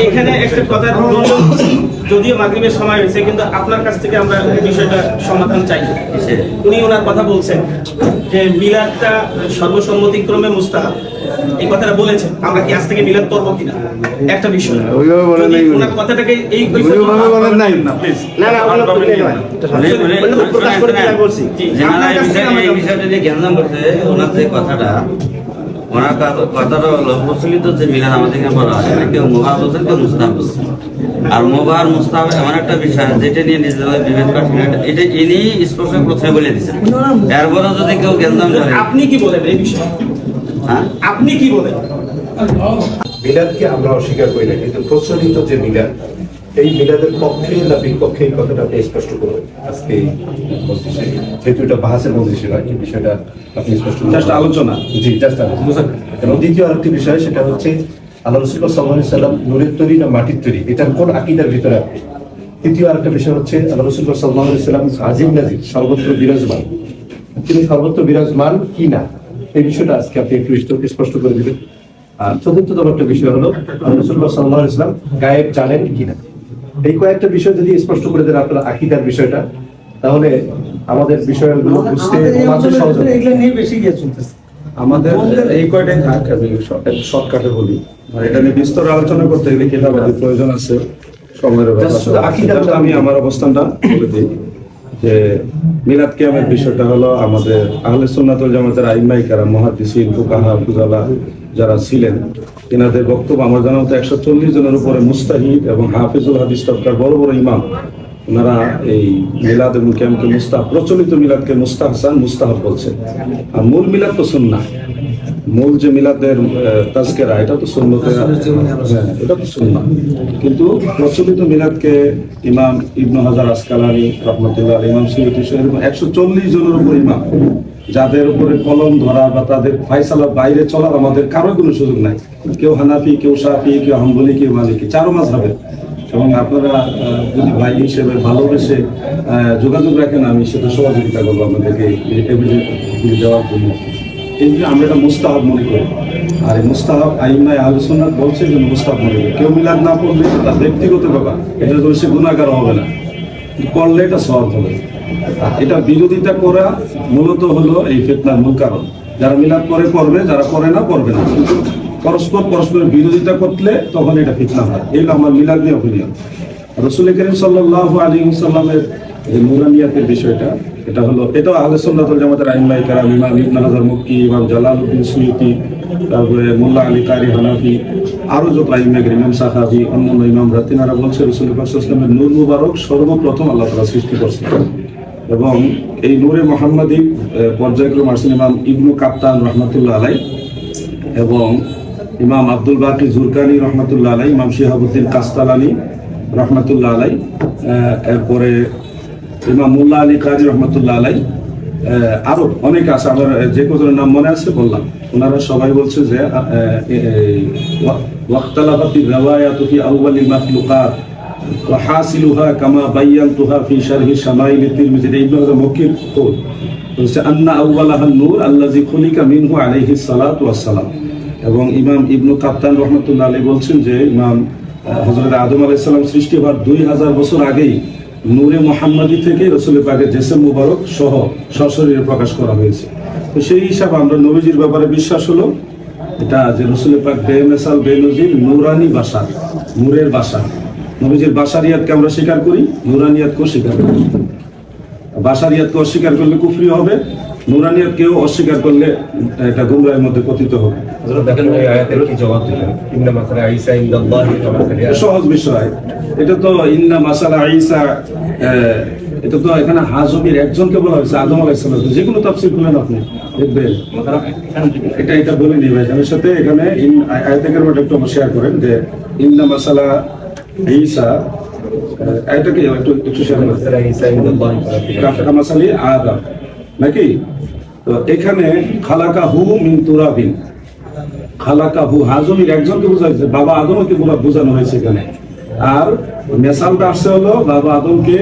এখানে একটা কথা যদিও মাগরিবের সময় হয়েছে কিন্তু আপনার কাছ থেকে আমরা বিষয়টা সমাধান চাই। উনি ওনার কথা বলছেন যে মিলাদটা সর্বসম্মতিক্রমে মুস্তাহাব। এই কথাটা বলেছেন। আমরা কি আজ থেকে মিলাদ করব কিনা? একটা বিষয়। ওনার কথাটাকে এই। না না আপনার কাছ থেকে বিষয়ে- আমরা এই বিষয়ে যদি জ্ঞান করছে ওনার যে কথাটা ওনার কথাটা হলো প্রচলিত যে মিলাদ আমাদের এখানে বলা হয় কেউ মোবাহ বলছেন কেউ মুস্তাহ বলছেন আর মোবাহ মুস্তাহ এমন একটা বিষয় যেটা নিয়ে নিজেদের বিভেদ করছেন এটা- এটা ইনি স্পষ্ট প্রথমে বলে দিচ্ছেন এরপরে যদি কেউ আপনি কি বলেন এই বিষয়ে? হ্যাঁ? আপনি কি বলেন? মিলাদকে আমরা অস্বীকার করি না কিন্তু প্রচলিত যে মিলাদ এই মিলাদের পক্ষে না বিপক্ষে এই কথাটা আপনি স্পষ্ট করবেন আজকে মজলিসে যেহেতু এটা বাহাসের মজলিসে নয় এই বিষয়টা আপনি স্পষ্ট। Just আলোচনা। জি জাস্ট আলোচনা। এবং দ্বিতীয় আরেকটি বিষয় সেটা হচ্ছে আল্লাহ সাল্লাহ সাল্লাম নূরের তৈরি না মাটির তৈরি? এটার কোন আকিদার ভিতরে আপনি? তৃতীয় আরেকটা বিষয় হচ্ছে আল্লাহ রসুল্লাহ সাল্লাহ সাল্লাম আজিম নাজির সর্বত্র বিরাজমান। তিনি সর্বত্র বিরাজমান কি না? এই বিষয়টা আজকে আপনি একটু স্প- স্পষ্ট করে দিবেন। আর চতুর্থতম একটা বিষয় হলো আল্লাহ রসুল্লাহ সাল্লাহ ইসলাম গায়েব জানেন কিনা এই কয়েকটা বিষয় যদি স্পষ্ট করে দেন আপনার আকিদার বিষয়টা তাহলে আমাদের বিষয়গুলো বুঝতে মাঝে সহজ এগুলো নিয়ে বেশি গিয়ে চলতেছে। আমাদের এই কয়টাই থাক আমি শর্টকাটে বলি। আর এটা নিয়ে বিস্তর আলোচনা করতে গেলে প্রয়োজন আছে সময়ের আমি আমার অবস্থানটা বলে দিই যে মিলাদ কিয়ামের বিষয়টা হলো আমাদের আহলে সুন্নাতুল জামাতের আইমাই কারা মুহাদ্দিসিন ফুকাহা ফুজালা যারা ছিলেন এনাদের বক্তব্য আমার জানা মতো একশো চল্লিশ জনের উপরে মুস্তাহিদ এবং হাফিজুল হাদিস তবকার বড় বড় ইমাম ওনারা এই মিলাদ এবং কিয়ামকে মুস্তাহ প্রচলিত মিলাদকে মুস্তাহসান মুস্তাহাব বলছে। আর মূল মিলাদ তো সুন্নাহ। মূল যে মিলাদের তাজকেরা এটা তো সুন্নতে হ্যাঁ, এটা তো সুন্নাহ। কিন্তু প্রচলিত মিলাদকে ইমাম ইবনু হাজার আসকালানি রহমতুল্লাহ ইমাম সৈয়দ এরকম একশো চল্লিশ জনের উপর ইমাম। যাদের উপরে কলম ধরা বা তাদের ফাইসালা বাইরে চলার আমাদের কারও কোনো সুযোগ নাই। কেউ হানাফি, কেউ সাফি কেউ হাম্বলি, কেউ মালিকি, চারো হবে এবং আপনারা যদি ভাই হিসেবে ভালোবেসে যোগাযোগ রাখেন, আমি সেটা সহযোগিতা করব আপনাদেরকে দেওয়ার জন্য। এই যে আমরা এটা মুস্তাহাব মনে করি। আর এই মুস্তাহাব আইমায় আলোচনা বলছে যে মুস্তাহাব মনে করি। কেউ মিলাদ না পড়লে তার ব্যক্তিগত ব্যাপার। এটা তো সে গুণাগার হবে না। পড়লে এটা সহজ হবে। এটা বিরোধিতা করা মূলত হলো এই ফেতনার মূল কারণ। যারা মিলাদ করে পড়বে, যারা করে না, পড়বে না। পরস্পর পরস্পরের বিরোধিতা করলে তখন এটা ফিতনা হয়। এই আমার মিলাদ নিয়ে অপিনিয়ন রসুল করিম সাল্লাহ আলী সাল্লামের যে নুরানিয়াতের বিষয়টা, এটা হলো এটাও আহলে সুন্নাতুল জামাতের আইমাই কারাম, ইমাম ইবনে হাজার মক্কি ইমাম জালালউদ্দিন সুয়ুতি, তারপরে মোল্লা আলী কারি হানাফি আরও যত আইমাই ইমাম সাহাবি, অন্যান্য ইমামরা, তিনারা বলছে রসুল ইসলামের নূর মুবারক সর্বপ্রথম আল্লাহ তালা সৃষ্টি করছে এবং এই নূরে মোহাম্মদী পর্যায়ক্রম আসছেন ইমাম ইবনু কাপ্তান রহমতুল্লাহ আলাই এবং ইমাম আব্দুল বাকি জুরকানি রহমতুল্লাহ আলাই ইমাম শিহাবুদ্দিন কাস্তালানি রহমতুল্লাহ আলাই এরপরে ইমাম মুল্লা আলী কাজী রহমতুল্লাহ আলাই আহ, আরও অনেকে আছে আমার যে কজনের নাম মনে আছে বললাম। ওনারা সবাই বলছে যে ওয়াক্তালাফাতি রাওয়ায়াতু ফি আউয়ালিল মাখলুকাত। وحاصلها كما بينتها في شرح شمائل الترمذي ابن هزم মক্কির قول বলছে আন্না আউয়ালাহা নূর আল্লাযী খুলিকা মিনহু আলাইহিস সালাতু ওয়াস সালাম এবং ইমাম ইবনু কাপ্তান রহমতুল্লাহ আলী বলছেন যে ইমাম হজরত আদম আলাইহিস সালাম সৃষ্টি হওয়ার দুই হাজার বছর আগেই নূরে মোহাম্মদী থেকে রসুলের পাকের জেসেম মুবারক সহ সশরীরে প্রকাশ করা হয়েছে তো সেই হিসাবে আমরা নবীজির ব্যাপারে বিশ্বাস হলো এটা যে রসুলের পাক বেমেসাল বেনজির নুরানি বাসা নূরের বাসা নবীজির বাসারিয়াতকে আমরা স্বীকার করি নুরানিয়াতকেও স্বীকার করি। বাসারিয়াতকে অস্বীকার করলে কুফরি হবে নুরানিয়াতকেও অস্বীকার করলে এটা গুমরাহের মধ্যে পতিত হবে। সহজ বিষয়। এটা তো ইন্না মাসালা আহ, এটা তো এখানে হাজমির একজনকে বলা হয়েছে আদম আলাইসালাম যে কোনো তাফসির খুলেন আপনি দেখবেন। এটা এটা বলে নিবে এখানের সাথে এখানে ইন- আয়- আয়াতে কারিমাটা একটু শেয়ার করেন যে ইন্না মাসালা ঈসা একটু একটু নাকি তো এখানে খালাকা হু মিন তুরাবিন। খালাকা হু হাজমির একজনকে বোঝা হয়েছে বাবা আদমকে বোঝানো হয়েছে এখানে। আর মেসালটা আসছে হলো বাবা আদমকে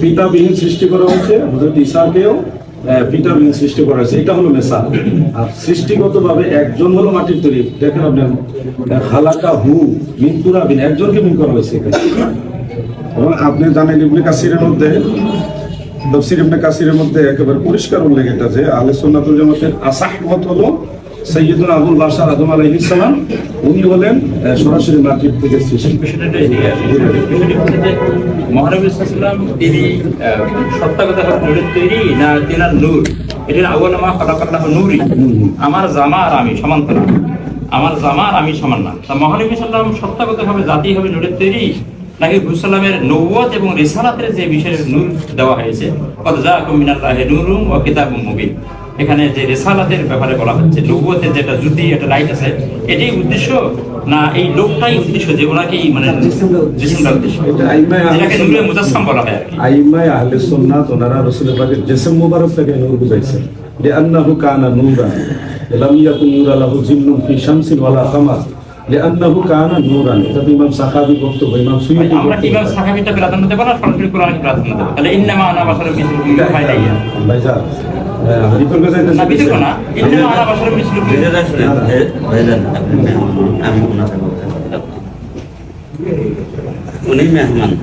পিতাবিহীন সৃষ্টি করা হয়েছে হজরত ঈসাকেও ভিটামিন সৃষ্টি করা হয়েছে। এটা হলো মেশা। আর সৃষ্টিগতভাবে একজন হলো মাটির তৈরি। দেখেন আপনি হালাকা হু মিনপুরা বিন, একজনকে মিন করা হয়েছে এবং আপনি জানেন ইবনে কাসিরের মধ্যে, তফসির ইবনে কাসিরের মধ্যে একেবারে পরিষ্কার উল্লেখ এটা যে আলে সুন্নাতুল জামাতের আসাহ মত হলো সৈয়দুল আবুল বাশার আদম আলাইহিস সালাম, উনি হলেন সরাসরি মাটির থেকে আমার জামা আর আমি আমার জামা আর আমি সমান না। তা মহানবী সাল্লাম সত্তাগত ভাবে জাতি হবে নূরের তৈরি, নাকি নৌবত এবং রিসালাতের যে বিষয়ের নূর দেওয়া হয়েছে কত যা নূরুম ও কিতাবুম মুবিন। এখানে যে রেসালাতের ব্যাপারে বলা হচ্ছে নবুয়তের যেটা জ্যোতি একটা লাইট আছে। এটাই উদ্দেশ্য না এই লোকটাই উদ্দেশ্য যে ওনাকেই মানে জিসমটা উদ্দেশ্য? এটা আইমায় আহলে যেটাকে নূরে মুজাসসাম বলা হয় আর কি। আইমায় আহলে সুন্নাত ওনারা রাসূল পাকের জিসম মুবারক থেকে নূর বুঝাইছেন। যে আন্নাহু কানা নূরা লাম ইয়াকুন নূরা লাহু জিন্নুন ফি শামসিন ওয়ালা কামার লিআন্নাহু কানা নূরান এটা তো ইমাম সাখাবী বক্তব্য ইমাম সুয়ুতি আমরা কীভাবে বক্তব্য সাহাবিটা প্রাধান্য দেবো না সরাসরি কোরআনকে প্রাধান্য দেবো। তাহলে ইন্নামা আনা মিসলুম নিজেরা শুনেন এ- ভাইজান, উনি মেহমান।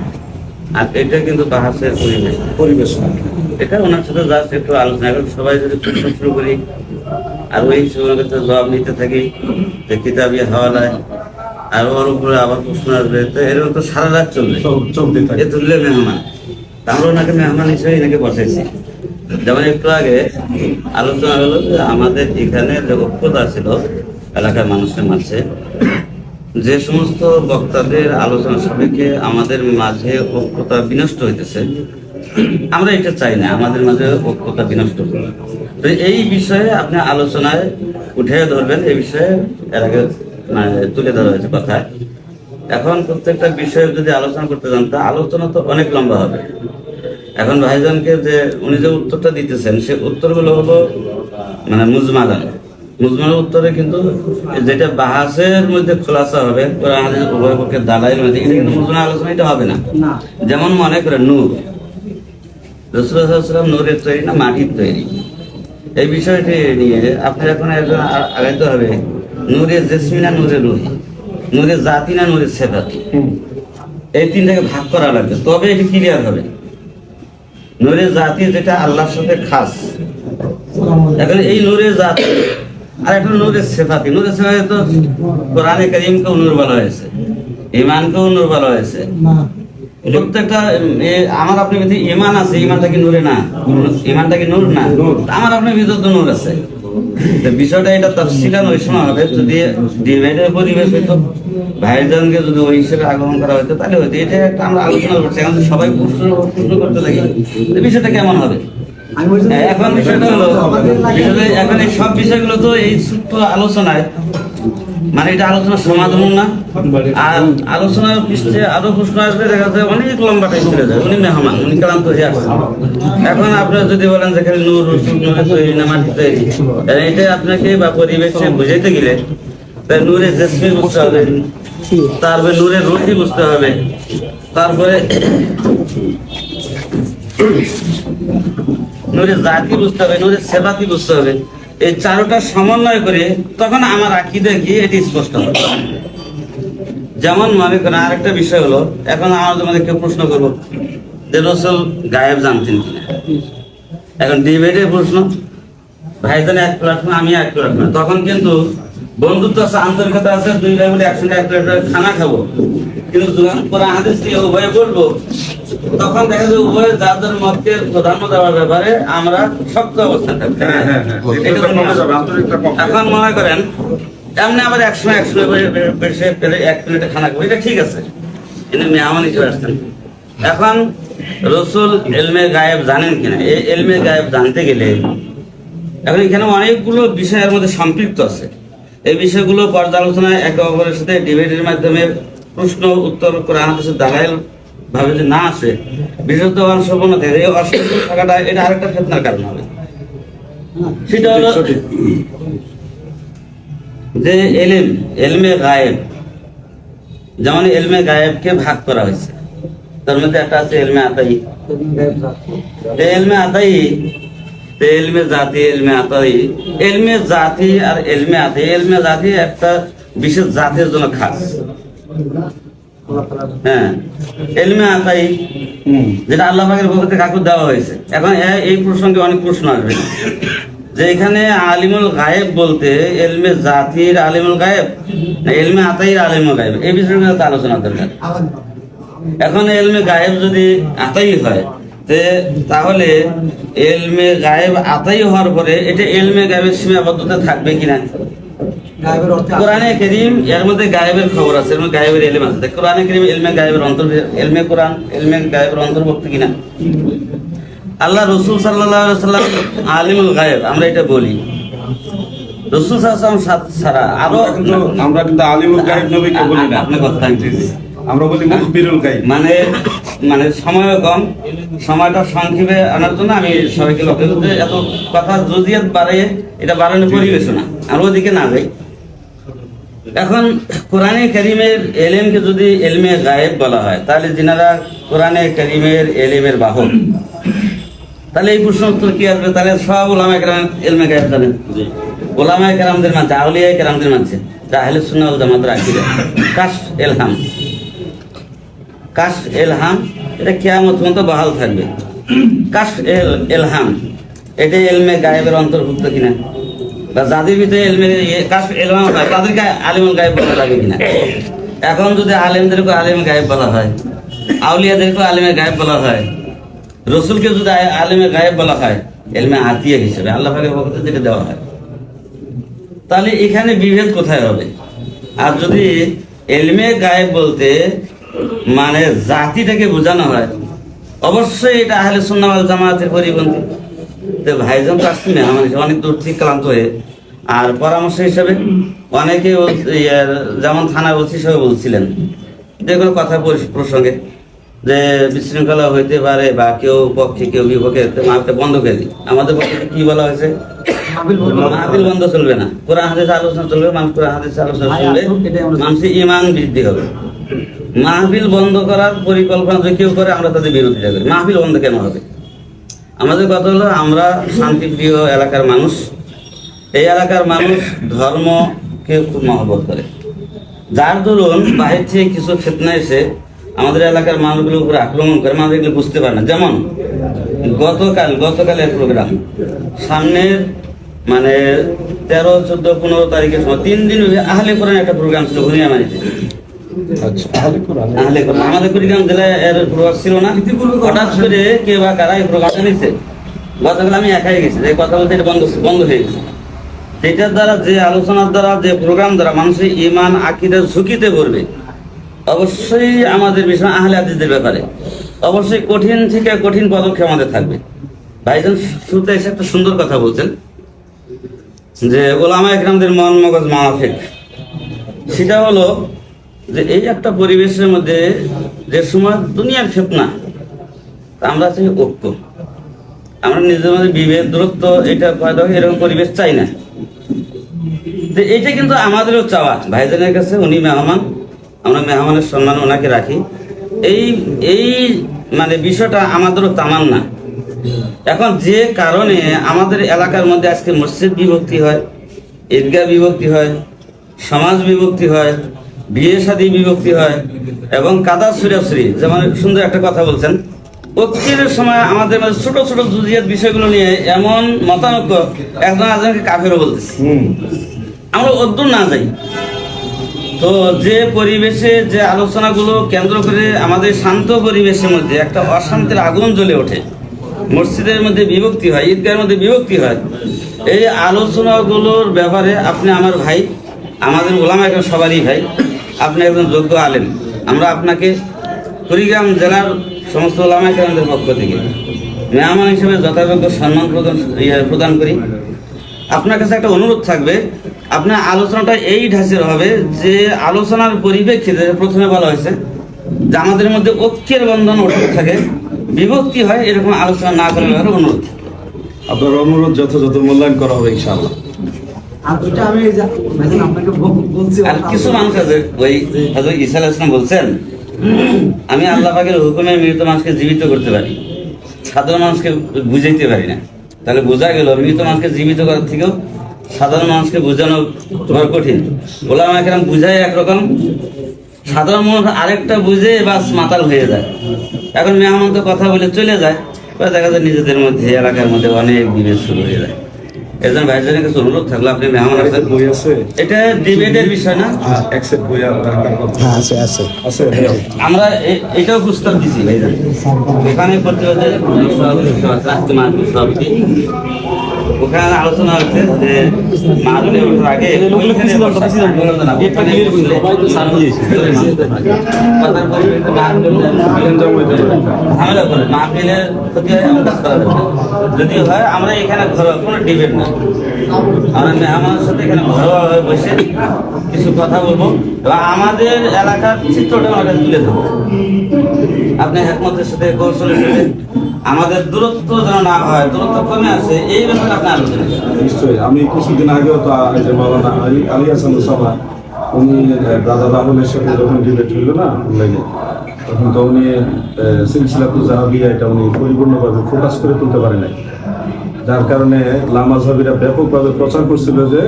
আর এটা কিন্তু বাহাসের পরিবেশ। পরিবেশ এটা ওনার সাথে জাস্ট একটু আলোচনা সবাই যদি প্রশ্ন শুরু করি আর ওই ওনার কাছে জবাব নিতে থাকি যে কিতাবি হাওয়ালায় আর ওর উপরে আবার প্রশ্ন আসবে। তো এরকম তো সারা রাত চলবে। চল- চলতে থাকে। এ তুললে মেহমান। তা আমরা ওনাকে মেহমান হিসেবে এনাকে বসাইছি। যেমন একটু আগে আলোচনা হলো যে আমাদের এখানে যে ঐক্যতা ছিল, এলাকার মানুষের মাঝে, যে সমস্ত বক্তাদের আলোচনা সাপেক্ষে আমাদের মাঝে ঐক্যতা বিনষ্ট হইতেছে, আমরা এটা চাই না, আমাদের মাঝে ঐক্যতা বিনষ্ট হোক। তো এই বিষয়ে আপনি আলোচনায় উঠে ধরবেন, এই বিষয়ে এর আগে মানে তুলে ধরা হয়েছে কথা এখন প্রত্যেকটা বিষয়ে যদি আলোচনা করতে যান, তা আলোচনা তো অনেক লম্বা হবে এখন ভাইজানকে যে উনি যে উত্তরটা দিতেছেন সে উত্তরগুলো হলো মানে মুজমালান মুজমালের উত্তরে কিন্তু যেটা বাহাসের মধ্যে খোলাসা হবে উভয় পক্ষের দালাইয়ের মধ্যে কিন্তু মুজমাল আলোচনা এটা হবে না। যেমন মনে করেন নূর। রসুলাম নূরের তৈরি না মাটির তৈরি? এই বিষয়টি নিয়ে আপনার এখন একজন আগাইতে হবে নূরের জেসমি না নূরের রুহি? নূরের জাতি না নূরের সেবাতি এই তিনটাকে ভাগ করা লাগবে। তবে এটি ক্লিয়ার হবে। নূরের জাতি যেটা আল্লাহর সাথে খাস। এখন এই নুরে জাতি আর একটা নুরে সেফাতি। নুরে সেফাতি তো কোরআনে করিমকেও নূর বলা হয়েছে ইমানকেও নূর বলা হয়েছে। প্রত্যেকটা আমার আপনার ভিতরে ইমান আছে ইমানটা কি নূরে না? ইমানটা কি নূর না? আমার আপনার ভিতরে তো নূর আছে। বিষয়টা এটা তফসিলান ওই সময় হবে যদি পরিবেশ হইতো ভাইজানকে যদি ওই হিসেবে আগমন করা হইতো তাহলে হয়তো এটা একটা আমরা আলোচনা করছি এখন সবাই প্রশ্ন প্রশ্ন করতে বিষয়টা কেমন হবে? এখন বিষয়টা হলো এখন এই সব বিষয়গুলো তো এই সূত্র আলোচনায় মানে এটা আলোচনা সমাধান না। আর আলোচনার পৃষ্ঠে আরও প্রশ্ন আসবে দেখা যায় অনেক লম্বা টাইম চলে যায় উনি মেহমান উনি ক্লান্ত হয়ে আসছেন। এখন আপনারা যদি বলেন যে খালি নূর রসুল নূরে তৈরি না মাটি তৈরি এটা আপনাকে বা পরিবেশে বুঝাইতে গেলে তাই নূরে জেসমি বুঝতে হবে তারপরে নূরে রুটি বুঝতে হবে তারপরে নূরের জাতি বুঝতে হবে নূরের সেবাতি বুঝতে হবে। এই চারোটা সমন্বয় করে তখন আমার আঁকি দেখি এটি স্পষ্ট হবে যেমন মনে করেন, আরেকটা বিষয় হলো, এখন আমার তোমাদের কেউ প্রশ্ন করব, যে রসুল গায়েব জানতেন কিনা? এখন ডিবেটের প্রশ্ন। ভাইজান এক প্ল্যাটফর্ম আমি এক প্ল্যাটফর্ম তখন কিন্তু বন্ধুত্ব আছে, আন্তরিকতা আছে, দুই ভাই বলে একসঙ্গে এক প্লেট খানা খাব। কিন্তু কোরআন হাদিস নিয়ে উভয়ে বলব তখন দেখা যাবে উভয় যার যার মতকে প্রাধান্য দেওয়ার ব্যাপারে আমরা শক্ত অবস্থান হ্যাঁ, হ্যাঁ, হ্যাঁ। এখন মনে করেন এমনি আবার একসময় বেশি এক প্লেটে খানা খাব। এটা ঠিক আছে। কিন্তু মেহমান হিসেবে আসছেন এখন রসুল এলমে গায়েব জানেন কিনা? এই এলমে গায়েব জানতে গেলে এখন এখানে অনেকগুলো বিষয়ের মধ্যে সম্পৃক্ত আছে। এই বিষয়গুলো পর্যালোচনায় একে অপরের সাথে ডিবেটের মাধ্যমে প্রশ্ন উত্তর করে আমাদের দালাইল ভাবে যে না আসে বিশেষত অংশগ্রহণ থাকে এই অসংখ্য থাকাটা এটা আরেকটা ফেতনার কারণ হবে। সেটা হলো যে এলিম এলমে গায়েব যেমন এলমে গায়েবকে ভাগ করা হয়েছে। তার মধ্যে একটা আছে এলমে আতাই। এলমে আতাই এলমে জাতি এলমে আতাই। এলমে জাতি আর এলমে আতি এলমে জাতি একটা বিশেষ জাতির জন্য খাস। হ্যাঁ। এলমে আতাই যেটা আল্লাহ পাকের পক্ষ থেকে কাকু দেওয়া হয়েছে। এখন এই প্রসঙ্গে অনেক প্রশ্ন আসবে। যে এখানে আলিমুল গায়েব বলতে এলমে জাতির আলিমুল গায়েব না এলমে আতাইর আলিমুল গায়েব? এই বিষয়ে আলোচনা দরকার। এখন এলমে গায়েব যদি আতাই হয়, তে তাহলে এলমে গায়েব আতাই হওয়ার পরে এটা এলমে গায়েবের সীমাবদ্ধতা থাকবে কিনা? কোরআনে করিম এর মধ্যে গায়েবের খবর আছে এর মধ্যে গায়েবের এলম আছে। দেখ, কোরআনে করিম এলমে গায়েবের অন্তর এলমে কোরআন এলমে গায়েবের অন্তর্ভুক্ত কিনা? আল্লাহ রসুল সাল্লাহ সাল্লাম আলিমুল গায়েব আমরা এটা বলি। রসুল সাল্লাম ছাড়া আরও আমরা কিন্তু আলিমুল গায়েব নবীকে বলি না। আপনার কথা আমরা বলি মুখবিরুল গায়েব। মানে মানে সময় কম সময়টা সংক্ষেপে আনার জন্য আমি সবাইকে লক্ষ্য করতে এত কথা জজিয়াত বাড়ে এটা বাড়ানোর পরিবেশ না। আমরা ওদিকে না যাই। এখন কোরআনে করিমের এলেমকে যদি এলমে গায়েব বলা হয় তাহলে যিনারা কোরআনে করিমের এলেমের বাহক তাহলে এই প্রশ্ন উত্তর কি আসবে? তাহলে সব ওলামা কেরাম এলমে গায়েব জানেন ওলামা কেরামদের মানছে আউলিয়া কেরামদের মানছে। তাহলে সুন্নাহ জামাত রাখি কাশ এলহাম। কাশ এলহাম এটা কেয়ামত পর্যন্ত বহাল থাকবে। কাশ এল এলহাম এটা এলমে গায়েবের অন্তর্ভুক্ত কিনা? বা যাদের ভিতরে এলমে কাশ এলহাম হয়, তাদেরকে আলিমুল গায়েব বলা লাগে কিনা? এখন যদি আলেমদেরকে আলিম গায়েব বলা হয় আউলিয়াদেরকে আলিমে গায়েব বলা হয় রসুলকে যদি আলিমে গায়েব বলা হয়, এলমে আতিয়া হিসেবে, আল্লাহ পাকের পক্ষ দেওয়া হয়। তাহলে এখানে বিভেদ কোথায় হবে? আর যদি এলমে গায়েব বলতে মানে জাতিটাকে বোঝানো হয়, অবশ্যই এটা আহলে সুন্নাওয়াল জামাতের পরিপন্থী। তো ভাইজান তো আসছেন আমার অনেক দূর থেকে ক্লান্ত হয়ে। আর পরামর্শ হিসেবে অনেকে যেমন থানা ওসি হিসেবে বলছিলেন যে কোনো কথা প্রসঙ্গে যে বিশৃঙ্খলা হইতে পারে বা কেউ পক্ষে কেউ বিপক্ষে মাপটা বন্ধ করে দিই। আমাদের পক্ষে কি বলা হয়েছে? মাহফিল বন্ধ। চলবে না। কোরআন হাদিস আলোচনা চলবে মানুষ কোরআন হাদিস আলোচনা চলবে মানুষের ইমান বৃদ্ধি হবে। মাহফিল বন্ধ করার পরিকল্পনা যদি কেউ করে আমরা তাদের বিরোধিতা করি। মাহফিল বন্ধ কেন হবে? আমাদের কথা হলো, আমরা শান্তিপ্রিয় এলাকার মানুষ। এই এলাকার মানুষ ধর্মকে খুব মহব্বত করে। যার দরুন বাহির থেকে কিছু ফেতনা এসে আমাদের এলাকার মানুষগুলোর উপরে আক্রমণ করে, মানুষ এগুলো বুঝতে পারে না। যেমন, গতকাল গতকালের প্রোগ্রাম। সামনের মানে তেরো, চোদ্দ, পনেরো তারিখের সময় তিন দিন আহলে কোরআন একটা প্রোগ্রাম ছিল, ঘুরিয়ে আচ্ছা। আমাদের কুড়িগ্রাম জেলায় এর প্রভাব ছিল না। হঠাৎ করে কে বা কারা এই প্রোগ্রামটা নিচ্ছে? গতকাল আমি একাই গেছি এই কথা বলতে এটা বন্ধ বন্ধ হয়ে গেছে। সেটার দ্বারা যে আলোচনার দ্বারা যে প্রোগ্রাম দ্বারা মানুষের ইমান আকিদের ঝুঁকিতে পড়বে অবশ্যই আমাদের বিষয় আহলে আদিদের ব্যাপারে। অবশ্যই কঠিন থেকে কঠিন পদক্ষেপ আমাদের থাকবে। ভাইজান শুরুতে এসে একটা সুন্দর কথা বলছেন যে ওলামা একরামদের মন মগজ মাফিক সেটা হলো যে এই একটা পরিবেশের মধ্যে যে সময় দুনিয়ার ফেতনা আমরা চাই ঐক্য। আমরা নিজেদের মধ্যে বিভেদ, দূরত্ব, এটা পয়দা হয় এরকম পরিবেশ চাই না। তো এইটা কিন্তু আমাদেরও চাওয়া। ভাইজানের কাছে উনি মেহমান, আমরা মেহমানের সম্মান ওনাকে রাখি। এই এই মানে বিষয়টা আমাদেরও তামান না এখন যে কারণে আমাদের এলাকার মধ্যে আজকে মসজিদ বিভক্তি হয়, ঈদগাহ বিভক্তি হয়, সমাজ বিভক্তি হয় বিয়ে শাদী বিভক্তি হয় এবং কাদা সুরাসুরি যেমন সুন্দর একটা কথা বলছেন। ঐক্যের সময় আমাদের মধ্যে ছোট ছোট জুজিয়াত বিষয়গুলো নিয়ে এমন মতানৈক্য একজন একজনকে কাফেরও বলতেছে। আমরা অদ্দূর না যাই। তো যে পরিবেশে যে আলোচনাগুলো কেন্দ্র করে আমাদের শান্ত পরিবেশের মধ্যে একটা অশান্তির আগুন জ্বলে ওঠে মসজিদের মধ্যে বিভক্তি হয় ঈদগাহের মধ্যে বিভক্তি হয় এই আলোচনাগুলোর ব্যাপারে আপনি আমার ভাই আমাদের ওলামা এখন সবারই ভাই আপনি একজন যোগ্য আলেন আমরা আপনাকে কুড়িগ্রাম জেলার সমস্ত ওলামা কেরামদের পক্ষ থেকে মেহমান হিসেবে যথাযোগ্য সম্মান প্রদান ইয়ে প্রদান করি। আপনার কাছে একটা অনুরোধ থাকবে। আপনার আলোচনাটা এই ঢাঁচের হবে যে, আলোচনার পরিপ্রেক্ষিতে প্রথমে বলা হয়েছে যে আমাদের মধ্যে ঐক্যের বন্ধন অটুট থাকে, বিভক্তি হয়, এরকম আলোচনা না করার অনুরোধ। আপনার অনুরোধ যথাযথ মূল্যায়ন করা হবে ইনশাআল্লাহ। আর ওইটা আমি আপনাকে বলছি আর কিছু মানুষ আছে ওই হযরত ঈসা আলাইহিস বলছেন আমি আল্লাহ পাকের হুকুমে মৃত মানুষকে জীবিত করতে পারি। সাধারণ মানুষকে বুঝাইতে পারি না। তাহলে বোঝা গেল মৃত মানুষকে জীবিত করার থেকেও সাধারণ মানুষকে বোঝানো বড় কঠিন। গোলাম একরকম বুঝাই একরকম। সাধারণ মানুষ আরেকটা বুঝে বাস মাতাল হয়ে যায়। এখন মেহমান তো কথা বলে চলে যায় এবার দেখা যায় নিজেদের মধ্যে এলাকার মধ্যে অনেক বিভেদ শুরু হয়ে যায়। এর জন্য ভাইজানের কাছে অনুরোধ থাকল আপনি মেহমান আছেন? বই আছে। এটা ডিবেটের বিষয় না? অ্যাকসেপ্ট বই আর হ্যাঁ আছে আছে। আছে? আমরা এ- এটাও প্রস্তাব দিছি ভাইজান। এখানে প্রতিবাদে সভাপতি ওখানে আলোচনা হচ্ছে যে মাহরুলে ওঠার আগে। যদি হয় আমরা এখানে ঘরোয়া কোনো ডিবেট না। আমরা মেহমানের সাথে এখানে ঘরোয়াভাবে বসে কিছু কথা বলব এবং আমাদের এলাকার চিত্রটা আমাকে তুলে ধরবো। আপনি একমতের সাথে কৌশলের সাথে আমাদের দূরত্ব যেন না হয়, দূরত্ব কমে আছে এই ব্যাপারে আপনি আলোচনা নিশ্চয়ই। আমি কিছুদিন আগেও তো মাওলানা আলী আলী হাসান সভা উনি দাদা রাহুলের সাথে যখন ডিবেট হইল না অনলাইনে তখন তো উনি সিলসিলাতু জাহাবিয়া এটা উনি পরিপূর্ণভাবে ফোকাস করে তুলতে পারে নাই। যার কারণে লামা সাহাবিরা ব্যাপকভাবে প্রচার করছিল যে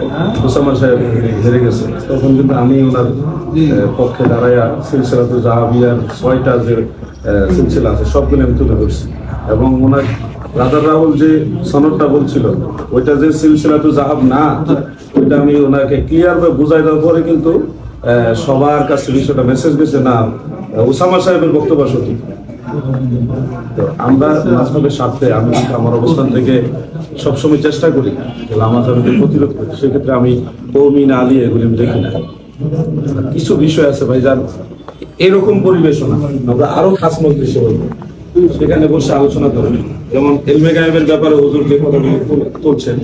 ওসামা সাহেব হেরে গেছে। তখন কিন্তু আমি ওনার পক্ষে দাঁড়াইয়া সিলসিলাতু জাহাবিয়ার ছয়টা যে সিলসিলা আছে সবগুলো আমি তুলে ধরছি। এবং ওনার রাজা রাহুল যে সনদটা বলছিল ওইটা যে সিলসিলা তো জাহাব না ওইটা আমি ওনাকে ক্লিয়ার ভাবে বুঝাই দেওয়ার পরে কিন্তু আহ, সবার কাছে বিষয়টা মেসেজ গেছে না ওসামা সাহেবের বক্তব্য সঠিক। তো আমরা আমি আমার অবস্থান থেকে সবসময় চেষ্টা করি প্রতিরোধ করি, সেক্ষেত্রে আমি আলী এগুলি দেখি না। কিছু বিষয় আছে ভাই, যার এরকম পরিবেশনা, আমরা আরও খাস মজলিসে বলব। সেখানে বসে আলোচনা করবেন যেমন এলমে গায়েবের ব্যাপারে হুজুর যে তুলছেন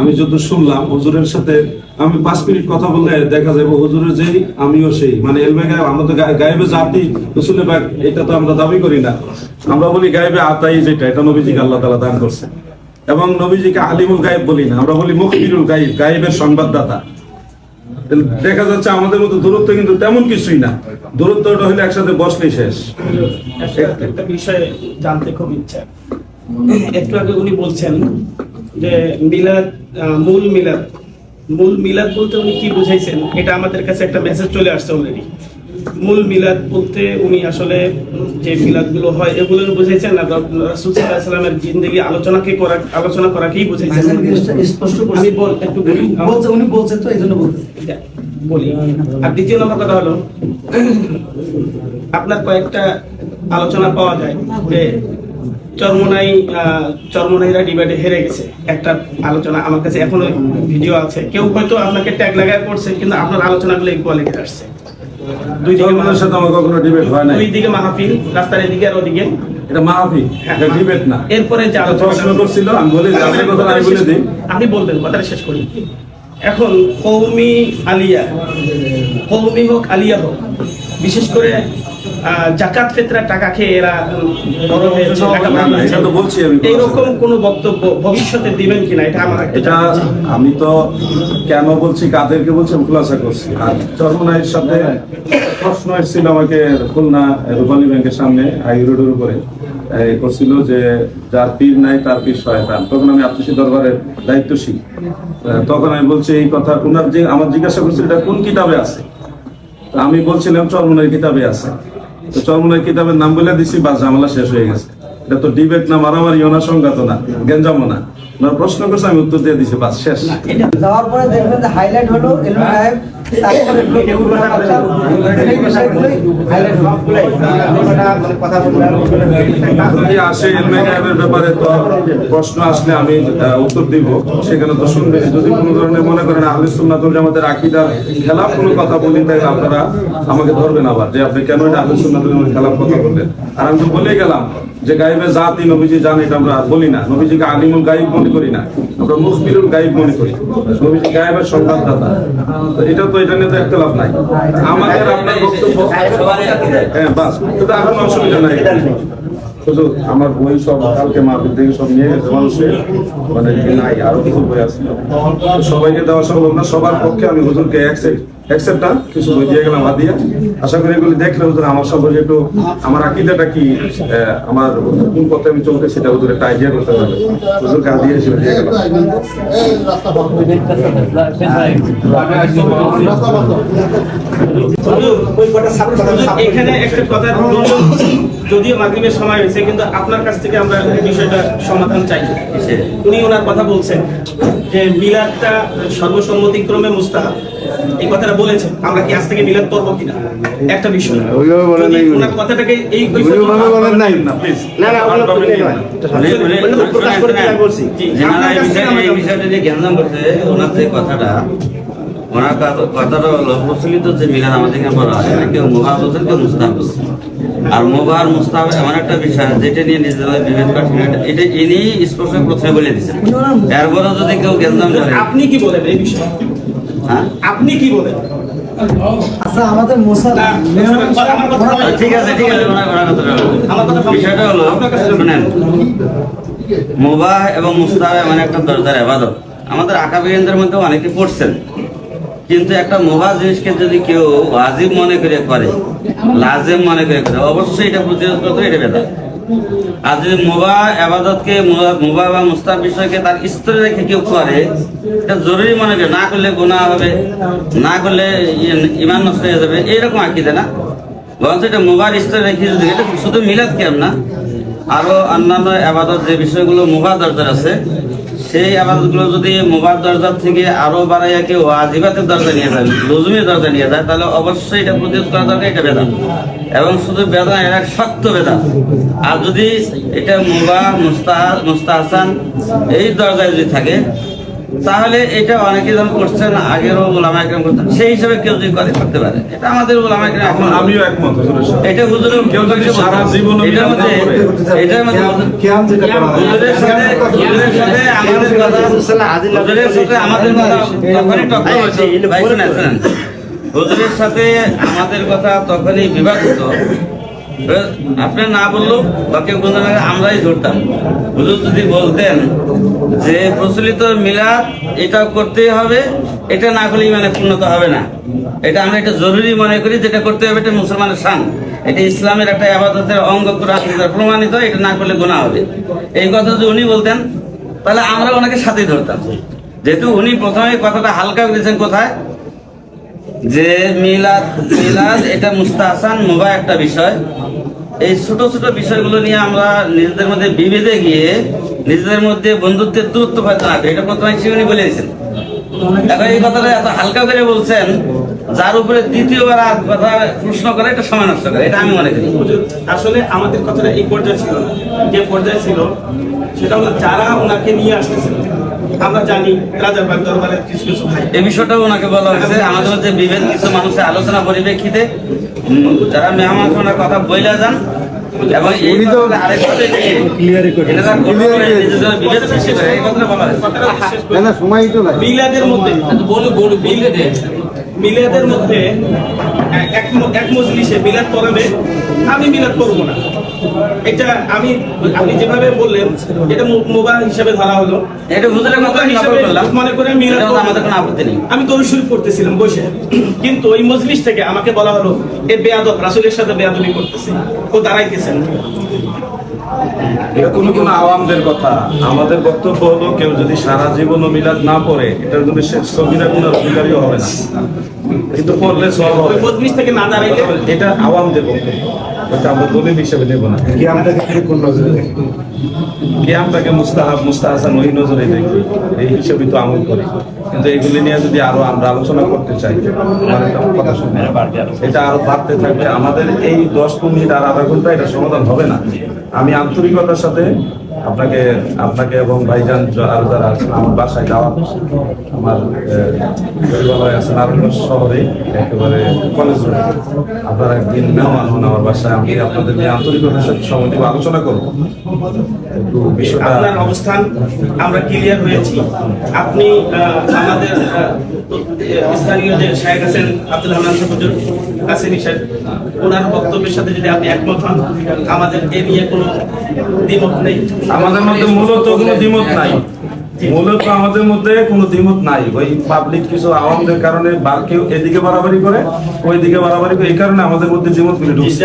আমি যত শুনলাম, হুজুরের সাথে আমি পাঁচ মিনিট কথা বললে দেখা যাবে হুজুরের যেই, আমিও সেই। মানে এলমে গায়েব, আমরা তো গায়েবে জাতি রসুলে বাগ এটা তো আমরা দাবি করি না। আমরা বলি গায়েবে আতাই যেটা, এটা নবীজিকে আল্লাহ তালা দান করছে। এবং নবীজিকে আলিমুল গায়েব বলি না, আমরা বলি মুখবিরুল গায়েব, গায়েবের সংবাদদাতা। দেখা যাচ্ছে আমাদের মতো দূরত্ব কিন্তু তেমন কিছুই না। দূরত্বটা হলে একসাথে বসলেই শেষ। একটা বিষয় জানতে খুব ইচ্ছা। একটু আগে উনি বলছেন যে মিলাদ মূল মিলাদ। মূল মিলাদ বলতে উনি কি বুঝাইছেন এটা আমাদের কাছে একটা মেসেজ চলে আসছে অলরেডি মূল মিলাদ বলতে উনি আসলে যে মিলাদগুলো হয় এগুলো বুঝাইছেন না রাসূল আলাইহি সাল্লামের জিন্দেগি আলোচনাকে করা আলোচনা করাকেই জিনিসটা স্পষ্ট। আমি বল একটু বলি। বলছে উনি বলছেন তো এই জন্য বলতে বলি। আর দ্বিতীয় নম্বর কথা হলো আপনার কয়েকটা আলোচনা পাওয়া যায় যে চরমনাই চরমনাইরা ডিবেটে হেরে গেছে। একটা আলোচনা আমার কাছে এখনও ভিডিও আছে। কেউ হয়তো আপনাকে ট্যাগ লাগায় করছে কিন্তু আপনার আলোচনাগুলো ইকুয়ালিটি আসছে। দুই দিকে জনগণের সাথে আমার কখনো ডিবেট হয় নাই। দুই দিকে মাহফিল রাস্তার এদিকে আর ওদিকে। এটা মাহফি এটা ডিবেট না। এরপরে যে আলোচনা করছিল আমি বলি কথা আমি বলে দিই। আপনি বলবেন কথাটা শেষ করি। এখন কৌমি আলিয়া কৌমি হোক আলিয়া হোক বিশেষ করে জাকাত ফেতরার টাকা খেয়ে এরা বড় হয়েছে তো বলছি আমি। এইরকম কোন বক্তব্য ভবিষ্যতে দিবেন কিনা এটা আমার এটা আমি তো কেন বলছি কাদেরকে বলছি আমি খুলাসা করছি। আর চরমনাইয়ের সাথে প্রশ্ন এসেছিল আমাকে খুলনা রূপালী ব্যাংকের সামনে হাই রোডের উপরে করছিল যে যার পীর নাই তার পীর শয়তান। তখন আমি আত্মীয় দরবারের দায়িত্বশীল। তখন আমি বলছি এই কথা ওনার যে আমার জিজ্ঞাসা করছিল এটা কোন কিতাবে আছে? আমি বলছিলাম চরমনের কিতাবে আছে। তো চরমনের কিতাবের নাম বলে দিছি, বাস ঝামেলা শেষ হয়ে গেছে। এটা তো ডিবেট না, মারামারি না সংঘাত না। গেঞ্জামো না প্রশ্ন করছে আমি উত্তর দিয়ে দিছি, বাস শেষ। যাওয়ার পরে দেখবেন হাইলাইট হলো আসে এলমে গায়েবের ব্যাপারে তো প্রশ্ন আসলে আমি উত্তর দিব। সেখানে তো শুনবে। যদি কোনো ধরনের মনে করেন আহলে সুন্নাতুল জামাতের আকীদার খেলাফ কোনো কথা বলি তাহলে আপনারা আমাকে ধরবেন আবার যে আপনি কেন এটা আহলে সুন্নাতুল জামাতের খেলাফ কথা বললেন? আর আমি তো বলেই গেলাম যে গাইবে জাতি নবীজি জান এটা আমরা বলি না। নবীজিকে আলিমুল গাইব মনে করি না। আমরা মুখবিরুল গাইব মনে করি। নবীজি গায়েবের সংবাদদাতা। এটা তো এটা নিয়ে তো একটা লাভ নাই। আমাদের আপনার বক্তব্য হ্যাঁ বাস। কিন্তু এখন অসুবিধা নাই। আমার বই সব কালকে মাহফিল থেকে সব নিয়ে গেছে। মানুষের মানে নাই, আরও কিছু বই আছে। সবাইকে দেওয়া সম্ভব না। সবার পক্ষে আমি হুজুরকে অ্যাকসেপ্ট অ্যাকসেপ্ট না কিছু বই দিয়ে গেলাম হাদিয়া আশা করি এগুলি দেখলে আমার সম্পর্কে একটু আমার আকিদাটা কি আমার কোন পথে আমি চলতে সেটা হুজুর একটা আইডিয়া করতে পারবে দিয়ে হিসেবে দিয়ে কথা যদিও মাগরিবের সময় হয়েছে, কিন্তু আপনার কাছ থেকে আমরা বিষয়টা সমাধান চাই। উনি ওনার কথা বলছেন যে মিলাদটা সর্বসম্মতিক্রমে মুস্তাহাব। এই কথাটা বলেছেন। আমরা কি আজ থেকে মিলাদ করব কিনা? একটা বিষয় ওইভাবে বলেন নাই উনি। কথাটাকে এই ওইভাবে বলেন নাই। না প্লিজ না, না, ওগুলো করতে নেই। উনি- উনি- ওগুলো তো প্রকাশ করে আমি বলছি। আপনার এই কাছ থেকে বিষয়ে- আমরা এই বিষয়টা যে জ্ঞান করছে ওনার যে কথাটা ওনার কথাটা হলো প্রচলিত যে মিলাদ আমাদের এখানে বলা হয় কেউ মুবাহ বলছেন কেউ মুস্তাহ বলছেন আর মুবাহ আর মুস্তাহ এমন একটা বিষয় যেটা নিয়ে নিজেদের বিভেদ এটা- এটা ইনি স্পষ্ট প্রথমে বলে দিচ্ছেন এরপরে যদি কেউ জ্ঞান করে আপনি কি বলেন এই বিষয়ে? হ্যাঁ? আপনি কি বলেন? আচ্ছা আমাদের মোসা। ঠিক আছে ঠিক আছে। বিষয়টা হলো শুনেন। মুবাহ এবং মুস্তাহ এমন একটা দরজার আবাদত। আমাদের আকাবিরিনদের মধ্যে অনেকে পড়ছেন। কিন্তু একটা মুবাহ জিনিসকে যদি কেউ ওয়াজিব মনে করে করে লাজেম মনে করে করে অবশ্যই এটা প্রতিরোধ করতে এটা বেদা আর যদি মোবা আবাদতকে, মোবা বা মুস্তাফ বিষয়কে তার স্তরে রেখে কেউ করে, এটা জরুরি মনে করে, না করলে গুনাহ হবে, না করলে ইমান নষ্ট হয়ে যাবে, এইরকম আকিদে না? বরঞ্চ এটা মোবার স্তরে রেখে যদি, এটা শুধু মিলাদ কেম না আরও অন্যান্য আবাদত যে বিষয়গুলো মোবা দরজার আছে সেই আবাদতগুলো যদি মোবাইল দরজা থেকে আরও বাড়াইয়া কেউ আজিবাতের দরজা নিয়ে যায়, লজুমের দরজা নিয়ে যায়, তাহলে অবশ্যই এটা প্রতিরোধ করা দরকার এটা বেদা। এবং শুধু বেদা, এটা শক্ত বেদা। আর যদি এটা মুবা মুস্তাহ, মুস্তাহসান, এই দরজায় যদি থাকে তাহলে এটা অনেকে যখন করছেন আগেরও ওলামা একরম করতেন সেই হিসাবে কেউ যদি করে করতে পারে। এটা আমাদের ওলামা একরম এখন আমিও একমত হুজুরের সাথে। এটা হুজুরের কেউ যদি সারা জীবনও এটার মধ্যে এটার মধ্যে কেয়াম যেটা হুজুরের সাথে হুজুরের সাথে আমাদের কথা হুজুরের সাথে আমাদের কথা তখনই টক্কর হতো। ভাই শুনেন হুজুরের সাথে আমাদের কথা তখনই বিবাদ হতো আপনি না বললেও বা কেউ কোনো না আমরাই ধরতাম। হুজুর যদি বলতেন যে প্রচলিত মিলাদ এটা করতেই হবে, এটা না করলেই মানে পূর্ণতা হবে না। এটা আমরা এটা জরুরি মনে করি যেটা করতে হবে, এটা মুসলমানের শান। এটা ইসলামের একটা আবাদতের অঙ্গ প্রমাণিত, এটা না করলে গোনা হবে। এই কথা যদি উনি বলতেন, তাহলে আমরা ওনাকে সাথেই ধরতাম। যেহেতু উনি প্রথমে কথাটা হালকা করেছেন কোথায়? যে মিলাদ মিলাদ, এটা মুস্তাহসান মুবাহ একটা বিষয়। এই ছোট ছোট বিষয়গুলো নিয়ে আমরা নিজেদের মধ্যে বিভেদে গিয়ে নিজেদের মধ্যে বন্ধুত্বের দূরত্ব হয়তো না এটা প্রথমে শিবনী বলে দিয়েছেন। এখন এই কথাটা এত হালকা করে বলছেন, যার উপরে দ্বিতীয়বার আর কথা প্রশ্ন করে এটা সময় নষ্ট করে। এটা আমি মনে করি। আসলে আমাদের কথাটা এই পর্যায়ে ছিল না। যে পর্যায়ে ছিল, সেটা হলো যারা ওনাকে নিয়ে আসতেছিল আমরা জানি রাজারবাগ দরবারের কিছু কিছু ভাই। এই বিষয়টাও ওনাকে বলা হয়েছে আমাদের মধ্যে বিভেদ কিছু মানুষের আলোচনা পরিপ্রেক্ষিতে যারা মেহমান ওনার কথা বইলা যান এবং এই তো বলা সময় তো লাগে মিলাদের মধ্যে মিলাদের মধ্যে এক এক মজলিসে মিলাদ করাবে আমি মিলাদ করব না। এটা আমি আপনি যেভাবে বললেন এটা মোবাইল হিসাবে ধরা হলো। এটা মোবাইল হিসাবে মনে করে আমাদের না। কোনো আপত্তি নেই। আমি পড়তেছিলাম বসে। কিন্তু ওই মজলিস থেকে আমাকে বলা হলো এ বেয়াদব রাসূলের সাথে বেয়াদবি করতেছে। ও দাঁড়াইতেছেন। এটা কোনো কোনো আওয়ামদের কথা। আমাদের বক্তব্য হলো কেউ যদি সারা জীবন মিলাদ না পড়ে এটার জন্য সে সবিরা অধিকারীও হবে না। কিন্তু পড়লে সব হবে। থেকে না দাঁড়াইলে এটা আওয়ামদের বক্তব্য। এটা আমরা দলিল হিসেবে দেব না। কিয়ামটাকে কোন নজরে কিয়ামটাকে মুস্তাহাব মুস্তাহাসান ওই নজরে এই হিসেবে তো আমল করি। কিন্তু এগুলি নিয়ে যদি আরও আমরা আলোচনা করতে চাই কথা শুনে এটা আরও বাড়তে থাকবে। আমাদের এই দশ মিনিট আর আধা ঘণ্টা এটা সমাধান হবে না। আমি আন্তরিকতার সাথে আপনাকে আপনাকে এবং ভাইজান আরও যারা আছেন আমার বাসায় যাওয়া আমার পরিবার আছে নারায়ণগঞ্জ শহরে, একেবারে কলেজ আপনারা একদিন মেহমান হন আমার বাসায়, আমি আপনাদের নিয়ে আন্তরিকতার সাথে সময় আলোচনা করব। একটু বিষয়টা আপনার অবস্থান, আমরা ক্লিয়ার হয়েছি। আপনি আমাদের স্থানীয় যে শাহেখ আছেন আব্দুল রহমান হুজুর আছেন সাহেব, ওনার বক্তব্যের সাথে যদি আপনি একমত হন, আমাদের এ নিয়ে কোনো দ্বিমত নেই। আমাদের মধ্যে মূলত কোনো দ্বিমত নাই। মূলত আমাদের মধ্যে কোনো দ্বিমত নাই। ওই পাবলিক কিছু আওয়ামদের কারণে বা কেউ এদিকে বাড়াবাড়ি করে ওই দিকে বাড়াবাড়ি করে এই কারণে আমাদের মধ্যে দ্বিমত গুলি ঢুকছে।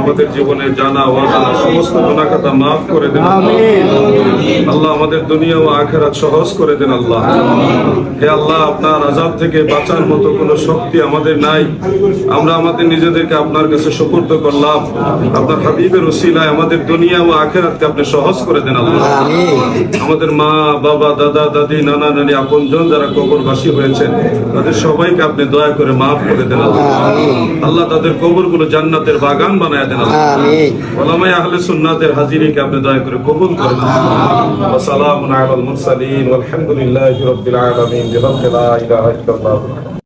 আমাদের জানা সমস্ত মাফ করে দেন আল্লাহ আমাদের দুনিয়া ও আখেরাত সহজ করে দেন আল্লাহ। হে আল্লাহ আপনার আজাদ থেকে বাঁচার মতো কোনো শক্তি আমাদের নাই। আমরা আমাদের নিজেদেরকে আপনার কাছে করলাম। আপনার হাবিবের ওসিলায় আমাদের দুনিয়া ও আখেরাতকে আপনি সহজ করে দেন আল্লাহ। আমাদের মা বাবা দাদা দাদি নানা নানি আপনজন যারা কবরবাসী হয়েছেন তাদের সবাইকে আপনি দয়া করে মাফ করে দেন আল্লাহ। তাদের কবরগুলো জান্নাতের বাগান বানায় দেন ওলামাই আহলে সুন্নাতের হাজিরিকে আপনি দয়া করে কবুল করেন। ওয়া সালামুন আলাল মুরসালিন। ওয়ালহামদুলিল্লাহি রাব্বিল আলামিন। বিহামদি লা ইলাহা ইল্লাল্লাহ।